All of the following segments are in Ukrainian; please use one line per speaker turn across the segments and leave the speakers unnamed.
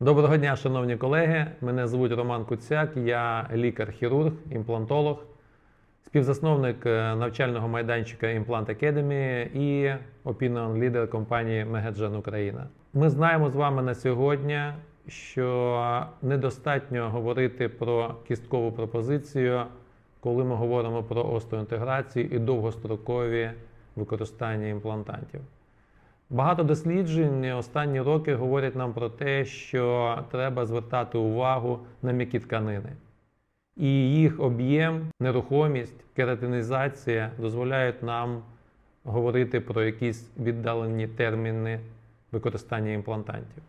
Доброго дня, шановні колеги. Мене звуть Роман Куцяк, я лікар-хірург, імплантолог, співзасновник е, навчального майданчика Implant Academy і opinion лідер компанії Megagen Україна. Ми знаємо з вами на сьогодні, що недостатньо говорити про кісткову пропозицію, коли ми говоримо про остеоінтеграцію і довгострокові використання імплантантів. Багато досліджень останні роки говорять нам про те, що треба звертати увагу на м'які тканини. І їх об'єм, нерухомість, кератинізація дозволяють нам говорити про якісь віддалені терміни використання імплантантів.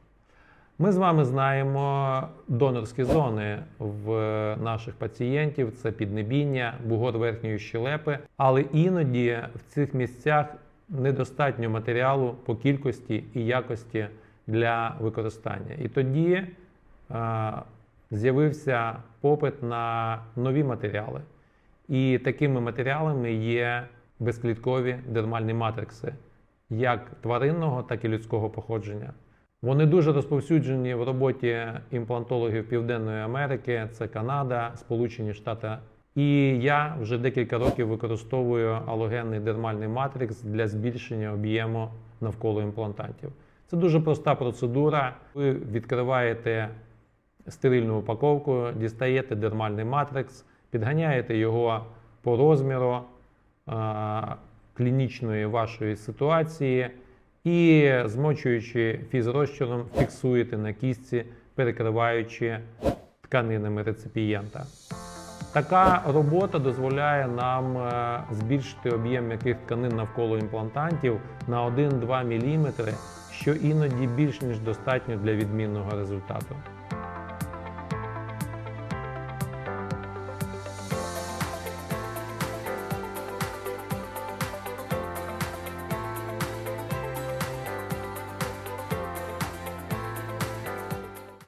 Ми з вами знаємо донорські зони в наших пацієнтів: це піднебіння, бугор верхньої щелепи, але іноді в цих місцях недостатньо матеріалу по кількості і якості для використання. І тоді е, з'явився попит на нові матеріали. І такими матеріалами є безкліткові дермальні матрикси, як тваринного, так і людського походження. Вони дуже розповсюджені в роботі імплантологів Південної Америки, це Канада, Сполучені Штати. І я вже декілька років використовую алогенний дермальний матрикс для збільшення об'єму навколо імплантантів. Це дуже проста процедура. Ви відкриваєте стерильну упаковку, дістаєте дермальний матрикс, підганяєте його по розміру а, клінічної вашої ситуації і, змочуючи фізрозчином, фіксуєте на кістці, перекриваючи тканинами реципієнта. Така робота дозволяє нам е, збільшити об'єм м'яких тканин навколо імплантантів на 1-2 мм, що іноді більш ніж достатньо для відмінного результату.